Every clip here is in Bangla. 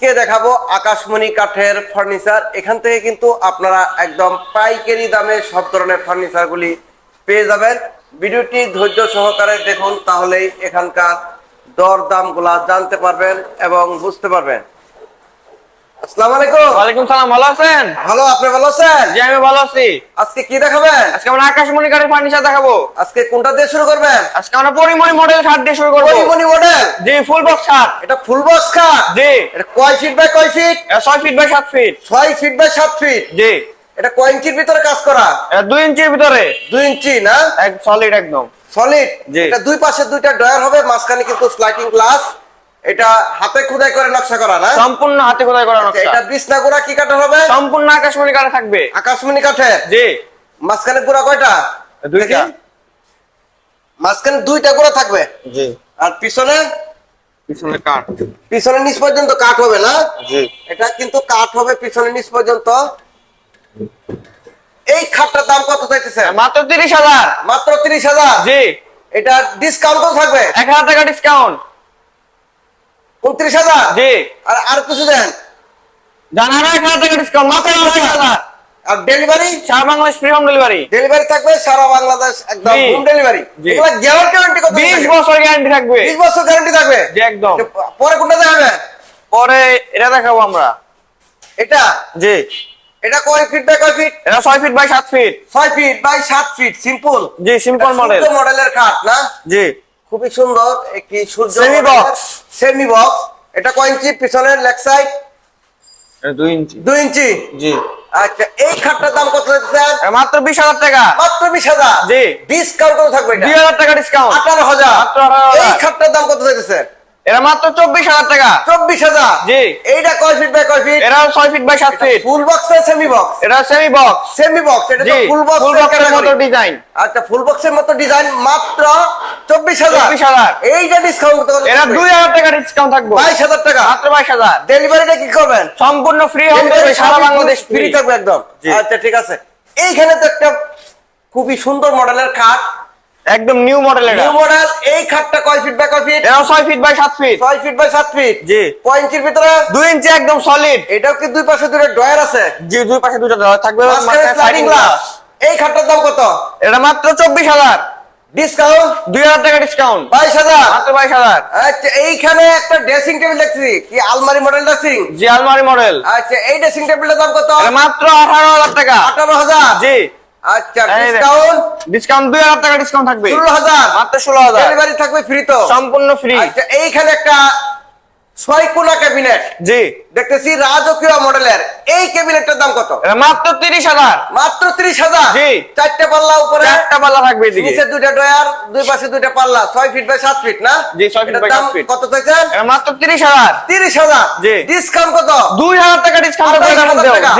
কে দেখাবো? আকাশমণি কাঠের ফার্নিচার এখান থেকে কিন্তু আপনারা একদম পাইকারি দামে সব ধরনের ফার্নিচার গুলি পেয়ে যাবেন। ভিডিওটি ধৈর্য সহকারে দেখুন, তাহলেই এখানকার দর দামগুলা জানতে পারবেন এবং বুঝতে পারবেন। আসসালামু আলাইকুম। ওয়ালাইকুম সালাম ভালো আছেন? ভালো আপনি ভালো আছেন? জি আমি ভালো আছি। আজকে কি দেখাবেন? আজকে আমরা আকাশমণি কাঠের ফার্নিচার দেখাবো। আজকে কোনটা দিয়ে শুরু করবেন? আজকে আমরা পরিমণি মডেল খাট দিয়ে শুরু করব। পরিমণি মডেল জি ফুল বক্স খাট এটা ফুল বক্স খাট জি। এটা কয় ফিট বাই কয় ফিট এটা ছয় ফিট বাই সাত ফিট ছয় ফিট বাই সাত ফিট জি। এটা কয় ইঞ্চির ভিতরে কাজ করা? এটা দুই ইঞ্চির ভিতরে। দুই ইঞ্চি না? এক সলিড একদম। সলিড। এটা দুই পাশে দুইটা ডয়ার হবে মাঝখানে কিন্তু স্লাইডিং গ্লাস এটা হাতে খোদাই করে নকশা করা না? সম্পূর্ণ হাতে খোদাই করা আচ্ছা, নকশা। এটা বিছনা গুড়া কি কাঠের হবে? সম্পূর্ণ আকাশমণি কাঠে থাকবে। আকাশমণি কাঠের? জি। মাঝখানে গুড়া কয়টা? দুইটা। মাঝখানে দুইটা গুড়া থাকবে? জি। আর পিছনে? পিছনে কাঠ। পিছনে নিচ পর্যন্ত কাঠ হবে না? জি। এটা কিন্তু কাঠ হবে পিছনে নিচ পর্যন্ত। এই খাটটার দাম কত চাইতেছে মাত্র তিরিশ হাজার। মাত্র তিরিশ হাজার? জি। এটা ডিসকাউন্ট থাকবে? এক হাজার টাকা ডিসকাউন্ট উনত্রিশ হাজার? জি। আর আর কিছু দেন? জানার এক হাজার টাকা ডিসকাউন্ট মাত্র এক হাজার। আর ডেলিভারি সারা Bangladesh free home delivery delivery থাকবে সারা বাংলাদেশ একদম হোম ডেলিভারি এগুলা গ্যারান্টি ওয়ারেন্টি কত বিশ বছর গ্যারান্টি থাকবে। 20 বছর গ্যারান্টি থাকবে? জি একদম। পরে কোনটা দেখাবেন পরে এটা দেখাবো আমরা। এটা? জি। এটা কয় ফিট বাই কয় ফিট এটা ছয় ফিট বাই সাত ফিট ছয় ফিট বাই সাত ফিট সিম্পল জি সিম্পল মডেল মডেলের খাট না? জি। খুবই সুন্দর একটি Surjo semi box semi box এটা কয় ইঞ্চি? পিছনের লেগ সাইড দুই ইঞ্চি। দুই ইঞ্চি? জি। আচ্ছা এই খাটটার দাম কত দিচ্ছেন মাত্র বিশ হাজার টাকা। মাত্র বিশ হাজার? জি। ডিসকাউন্ট কত থাকবে দুই হাজার টাকা ডিসকাউন্ট আঠারো হাজার। মাত্র 18,000 এই খাটটার দাম কত দিতেছেন এটা মাত্র চব্বিশ হাজার টাকা। চব্বিশ হাজার? জি। এইটা কয় ফিট বাই কয় ফিট এটা ছয় ফিট বাই সাত ফিট ফুল বক্স না সেমি বক্স এটা সেমি বক্স সেমি বক্স এটা ফুল বক্স ফুল বক্সের মতো ডিজাইন আচ্ছা ফুল বক্সের মতো ডিজাইন মাত্র চব্বিশ হাজার। 24,000 এইটা ডিসকাউন্ট এটা দুই হাজার টাকা ডিসকাউন্ট থাকবে। বাইশ হাজার টাকা। মাত্র বাইশ হাজার। ডেলিভারিটা কি করবেন? সম্পূর্ণ ফ্রি হোম ডেলিভারি সারা বাংলাদেশ ফ্রি ফ্রি থাকবে একদম। আচ্ছা ঠিক আছে। এইখানে তো একটা খুবই সুন্দর মডেলের খাট একদম নিউ মডেল এটা। নিউ মডেল এই খাটটা কয় ফিট বাই কয় ফিট এটাও ছয় ফিট বাই সাত ফিট ছয় ফিট বাই সাত ফিট জি। কয় ইঞ্চির ভিতরে? দুই ইঞ্চি একদম সলিড এটাও কি দুই পাশে দুটো ডয়ার আছে? জি দুই পাশে দুটো দেওয়া থাকবে মাঝখানে স্লাইডিং গ্লাস এই খাটটার দাম কত? এটা মাত্র চব্বিশ হাজার। ডিসকাউন্ট দুই হাজার টাকা ডিসকাউন্ট বাইশ হাজার। মাত্র বাইশ হাজার। আচ্ছা এইখানে একটা ড্রেসিং টেবিল দেখছি। কি আলমারি মডেল ড্রেসিং জি আলমারি মডেল আচ্ছা এই ড্রেসিং টেবিলের দাম কত? মাত্র আঠারো হাজার টাকা। আঠারো হাজার? জি। আচ্ছা ডিসকাউন্ট ডিসকাউন্ট দুই হাজার টাকা ডিসকাউন্ট থাকবে। ষোলো হাজার। মাত্র ষোলো হাজার। ডেলিভারি থাকবে ফ্রি তো। সম্পূর্ণ ফ্রি আচ্ছা এইখানে একটা ছয় কোনা ক্যাবিনেট জি। দেখতেছি রাজকীয় মডেলের। এই ক্যাবিনেটটার দাম কত? মাত্র তিরিশ হাজার। মাত্র ত্রিশ হাজার? জি। চারটে পাল্লা উপরে। চারটা পাল্লা থাকবে নিচে দুইটা ডয়ার দুই পাশে দুইটা পাল্লা। ছয় ফিট বাই সাত ফিট না? জি, ছয় by সাত feet। কত চাইছেন? মাত্র তিরিশ হাজার। তিরিশ হাজার। জি। ডিসকাউন্ট কত? দুই হাজার টাকা ডিসকাউন্ট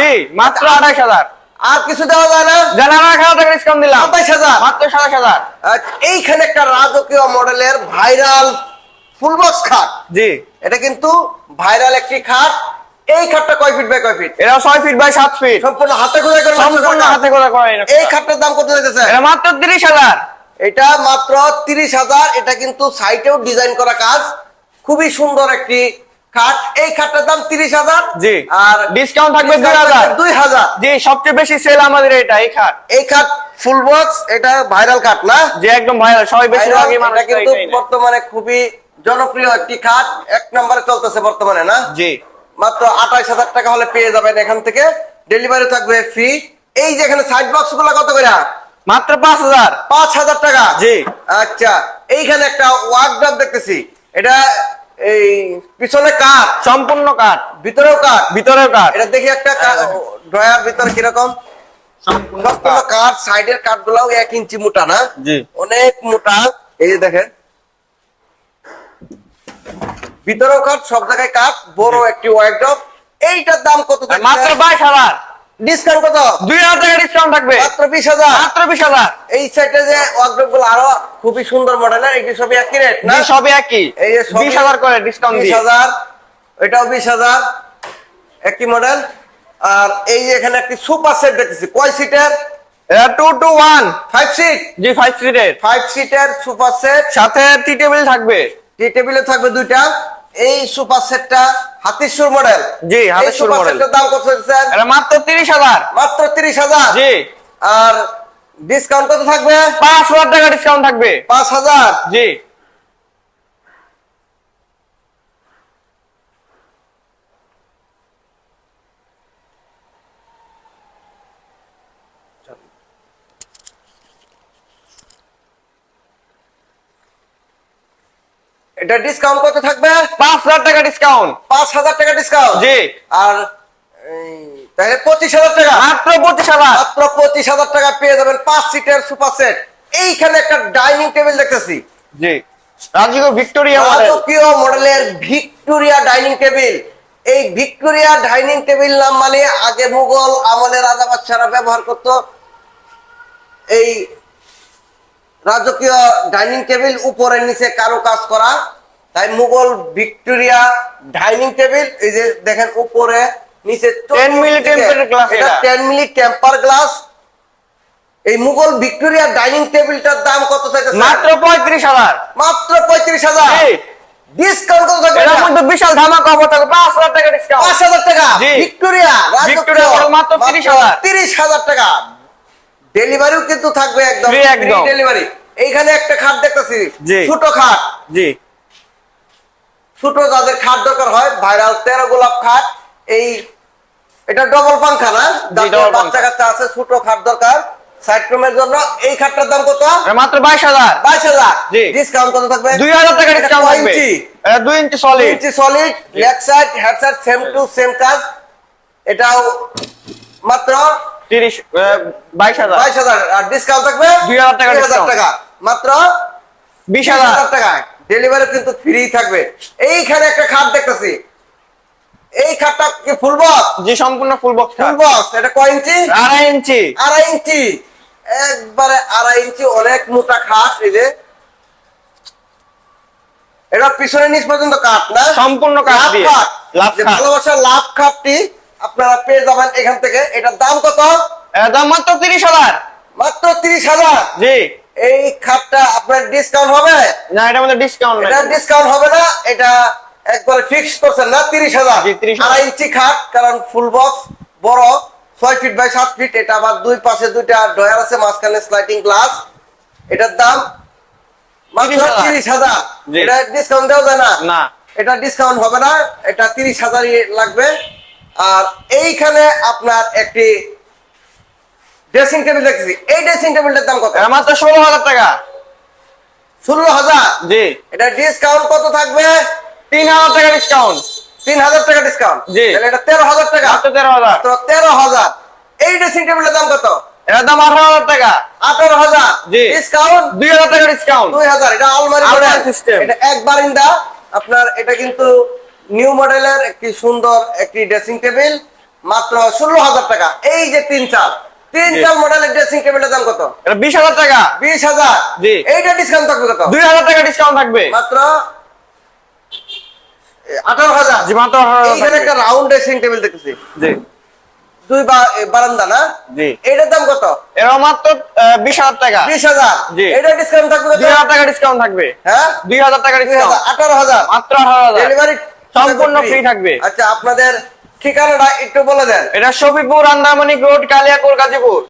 জি মাত্র আঠাশ হাজার। আর কিছু দেওয়া যায় না। এক হাজার টাকা ডিসকাউন্ট দিলাম। সাতাইশ হাজার। মাত্র সাতাশ হাজার। এইখানে একটা রাজকীয় মডেলের ভাইরাল ফুল বক্স খাট। জি। এটা কিন্তু ভাইরাল একটি খাট। এই খাটটা কয় ফিট বাই কয় ফিট এটা ছয় ফিট বাই সাত ফিট সম্পূর্ণ হাতে খোদাই করে সম্পূর্ণ। হাতে করে করা এই খাটটার দাম কত দিতেছে এটা মাত্র তিরিশ হাজার। এটা মাত্র তিরিশ হাজার। এটা কিন্তু সাইটেও ডিজাইন করা কাজ। খুবই সুন্দর একটি খাট এই খাটটার দাম তিরিশ হাজার। জি। আর ডিসকাউন্ট থাকবে দুই হাজার। দুই হাজার। জি সবচেয়ে বেশি সেল আমাদের এটা এই খাট। এই খাট ফুল বক্স এটা ভাইরাল খাট না? যে একদম ভাইরাল সবাই বেশি মানুষ কিন্তু বর্তমানে খুবই জনপ্রিয় একটি খাট। এক নম্বরে চলতেছে বর্তমানে না? জি। মাত্র আঠাইশ হাজার টাকা হলে পেয়ে যাবেন এখান থেকে। ডেলিভারি থাকবে ফ্রি এই যে এখানে সাইড বক্সগুলো কত করে? মাত্র পাঁচ হাজার। পাঁচ হাজার টাকা। জি। আচ্ছা এইখানে একটা ওয়ার্কড্রপ দেখতেছি। এটা এই পিছনে কাঠ সম্পূর্ণ কাঠ ভিতরেও কাঠ। ভিতরেও কাঠ। এটা দেখি একটা ড্রয়ার ভিতরে কীরকম? সম্পূর্ণ কাঠ। সাইডের কাঠ গুলাও এক ইঞ্চি মোটা না? জি। অনেক মোটা। এই যে দেখেন। ভিতরেও কাঠ সব জায়গায় কাঠ বড় একটি ওয়ার্কড্রপ এইটার দাম কত মাত্র বাইশ হাজার। ডিসকাউন্ট কত? দুই হাজার টাকা ডিসকাউন্ট থাকবে। মাত্র বিশ হাজার। মাত্র বিশ হাজার। এই সাইডে যে গুলো আরও খুবই সুন্দর মডেলের এগুলি সবই একই রেট না? সবই একই। এই যে বিশ হাজার করে ডিসকাউন্ট বিশ হাজার এটাও বিশ হাজার একই মডেল আর এই যে এখানে একটি সুপার সেট দেখতেছি কয় সিটের two two one five seat জি ফাইভ সিটের ফাইভ সিটের সুপার সেট সাথে টি টেবিল থাকবে। টি টেবিলে থাকবে দুইটা। এই সুপার সেটটা হাতিশুর মডেল। জি, হাতিসুর সেটটার দাম কত হচ্ছে এটা মাত্র তিরিশ হাজার। মাত্র তিরিশ হাজার? জি। আর ডিসকাউন্ট কত থাকবে? পাঁচ হাজার টাকা ডিসকাউন্ট থাকবে। পাঁচ হাজার? জি। এটা ডিসকাউন্ট কত থাকবে? পাঁচ হাজার টাকা ডিসকাউন্ট পাঁচ হাজার টাকা ডিসকাউন্ট জি। আর তাহলে পঁচিশ হাজার টাকা। মাত্র পঁচিশ হাজার। মাত্র পঁচিশ হাজার টাকা পেয়ে যাবেন পাঁচ সিটের সুপার সেট এইখানে একটা ডাইনিং টেবিল দেখতেছি। জি। রাজকীয় ভিক্টোরিয়া মডেল রাজকীয় মডেলের ভিক্টোরিয়া ডাইনিং টেবিল এই ভিক্টোরিয়া ডাইনিং টেবিল নাম মানে আগে মুঘল আমলের রাজা বাদশারা ব্যবহার করত। এই রাজকীয় ডাইনিং টেবিল উপরে নিচে কারও কাজ করা। তাই মুঘল ভিক্টোরিয়া ডাইনিং টেবিল এই যে দেখেন উপরে নিচে 10 মিলি tempered glass এটা এটা। 10 মিলি টেম্পার গ্লাস এই মুঘল ভিক্টোরিয়া ডাইনিং টেবিলটার দাম কত থাকে মাত্র পঁয়ত্রিশ হাজার। মাত্র পঁয়ত্রিশ হাজার। ডিসকাউন্ট কত থাকবে বিশাল ধামাকা অফার থাকবে পাঁচ হাজার টাকা ডিসকাউন্ট পাঁচ হাজার টাকা। ভিক্টোরিয়া ভিক্টোরিয়া মাত্র 30,000 তিরিশ হাজার টাকা। ডেলিভারিও কিন্তু থাকবে একদম ডেলিভারি এইখানে একটা খাট দেখতেছি? ছোট খাট। জি। ছোট যাদের খাট দরকার হয় ভাইরাল তেরো গোলাপ খাট। এই এটা ডবল পাংখা না? যাদের বাচ্চা কাচ্চা আছে ছোট খাট দরকার। সাইড রুমের জন্য এই খাটটার দাম কত? মাত্র বাইশ হাজার। বাইশ হাজার। ডিসকাউন্ট কত থাকবে? দুই হাজার টাকা ডিসকাউন্ট ইঞ্চি? দুই inch solid inch solid leg side head side same to same কাজ। এটাও মাত্র তিরিশ বাইশ হাজার। বাইশ হাজার আর ডিসকাউন্ট থাকবে 2000 টাকা 2000 টাকা। মাত্র বিশ বিশ হাজার। হাজার টাকা ডেলিভারি কিন্তু ফ্রি থাকবে। এইখানে একটা খাট দেখতেছি। এই খাটটা কি ফুল বক্স জি সম্পূর্ণ ফুল বক্স ফুল বক্স এটা কয় ইঞ্চি? আড়াই ইঞ্চি। আড়াই ইঞ্চি। একবারে আড়াই ইঞ্চি অনেক মোটা খাট এই যে। এটা পিছনে নিচ পর্যন্ত কাঠ না? সম্পূর্ণ লাভ দিয়ে। লাভ খাট। ভালোবাসার লাভ খাটটি আপনারা পেয়ে যাবেন এখান থেকে। এটার দাম কত? দাম মাত্র তিরিশ হাজার। মাত্র তিরিশ হাজার? জি। এই খাটটা আপনার ডিসকাউন্ট হবে? না এটার মধ্যে ডিসকাউন্ট এটা ডিসকাউন্ট হবে না এটা একবারে ফিক্স করছেন না তিরিশ হাজার। জি, 30,000 আড়াই ইঞ্চি খাট কারণ ফুল বক্স বড় ছয় ফিট বাই সাত ফিট এটা আবার দুই পাশে দুইটা ডয়ার আছে মাঝখানে স্লাইডিং গ্লাস এটার দাম মাত্র 30,000 তিরিশ হাজার। এটা ডিসকাউন্ট দেওয়া যায় না। না। এটা ডিসকাউন্ট হবে না এটা তিরিশ হাজারই লাগবে। আর এইখানে আপনার একটি ড্রেসিং টেবিল দেখছি এই ড্রেসিং টেবিলটার দাম কত? মাত্র ষোলো হাজার টাকা। ষোলো হাজার? জি। এটা ডিসকাউন্ট কত থাকবে? তিন হাজার টাকা ডিসকাউন্ট তিন হাজার টাকা ডিসকাউন্ট জি। তাহলে এটা তেরো হাজার টাকা। তেরো হাজার। তো তেরো হাজার। এই ড্রেসিং টেবিলের দাম কত? এটার দাম আঠারো হাজার টাকা। আঠারো হাজার। জি। ডিসকাউন্ট দুই হাজার টাকা ডিসকাউন্ট দুই হাজার। এটা আলমারি system। এটা এক বারিন্দা আপনার এটা কিন্তু নিউ মডেলের একটি সুন্দর একটি ড্রেসিং টেবিল মাত্র ষোলো হাজার টাকা। এই যে তিন চাল তিন। চাল মডেলের ড্রেসিং টেবিলের দাম কত? বিশ হাজার টাকা। বিশ হাজার? এইটা ডিসকাউন্ট থাকবে কত? দুই হাজার টাকা ডিসকাউন্ট থাকবে। মাত্র আঠারো হাজার। জি মাত্র এইখানে একটা রাউন্ড ড্রেসিং টেবিল দেখতেছি। জি। দুই বারান্দা না? জি। এটার দাম কত? এরা মাত্র বিশ হাজার টাকা। বিশ হাজার। জি। এটা ডিসকাউন্ট থাকবে কত? দুই হাজার টাকা ডিসকাউন্ট থাকবে। হ্যাঁ? দুই হাজার টাকা ডিসকাউন্ট আঠারো হাজার। মাত্র আঠারো হাজার। ডেলিভারি সম্পূর্ণ ফ্রি থাকবে। আচ্ছা আপনাদের ঠিকানাটা একটু বলে দেন। এটা শফিপুর আন্দামানিক রোড কালিয়াকোর গাজীপুর।